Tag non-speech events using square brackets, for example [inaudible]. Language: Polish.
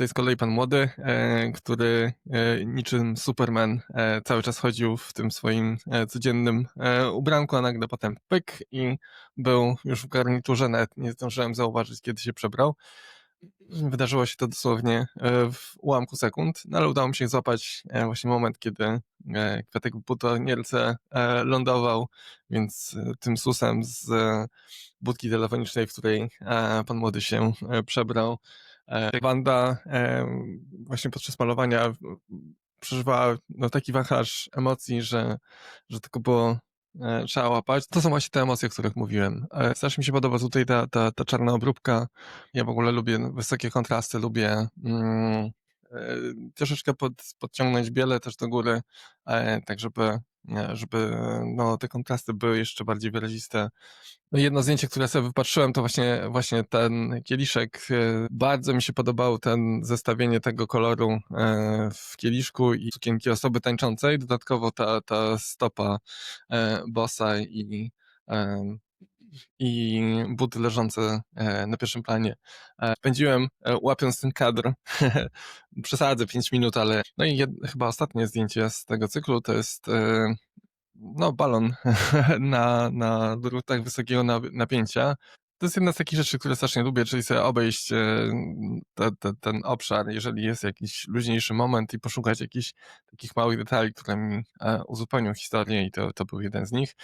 Jest z kolei pan młody, e, który e, niczym Superman e, cały czas chodził w tym swoim codziennym ubranku, a nagle potem pyk i był już w garniturze, nawet nie zdążyłem zauważyć, kiedy się przebrał. Wydarzyło się to dosłownie w ułamku sekund, no ale udało mi się złapać właśnie moment, kiedy kwiatek w butonierce lądował, więc tym susem z budki telefonicznej, w której pan młody się przebrał. E, Wanda e, właśnie podczas malowania przeżywała no, taki wachlarz emocji, że, że tylko było e, trzeba łapać. To są właśnie te emocje, o których mówiłem. E, Strasznie mi się podoba tutaj ta, ta, ta czarna obróbka. Ja w ogóle lubię wysokie kontrasty, lubię mm, troszeczkę pod, podciągnąć biele też do góry, tak żeby, żeby no, te kontrasty były jeszcze bardziej wyraziste. No jedno zdjęcie, które sobie wypatrzyłem, to właśnie, właśnie ten kieliszek. E, Bardzo mi się podobało ten zestawienie tego koloru e, w kieliszku i sukienki osoby tańczącej. Dodatkowo ta, ta stopa e, bossa i, i buty leżące e, na pierwszym planie. E, Spędziłem e, łapiąc ten kadr, [laughs] przesadzę 5 minut, ale no i jed, chyba ostatnie zdjęcie z tego cyklu to jest no, balon [laughs] na, na drutach wysokiego nap- napięcia. To jest jedna z takich rzeczy, które strasznie lubię, czyli sobie obejść te, te, ten obszar, jeżeli jest jakiś luźniejszy moment i poszukać jakichś takich małych detali, które mi uzupełnią historię i to, to był jeden z nich.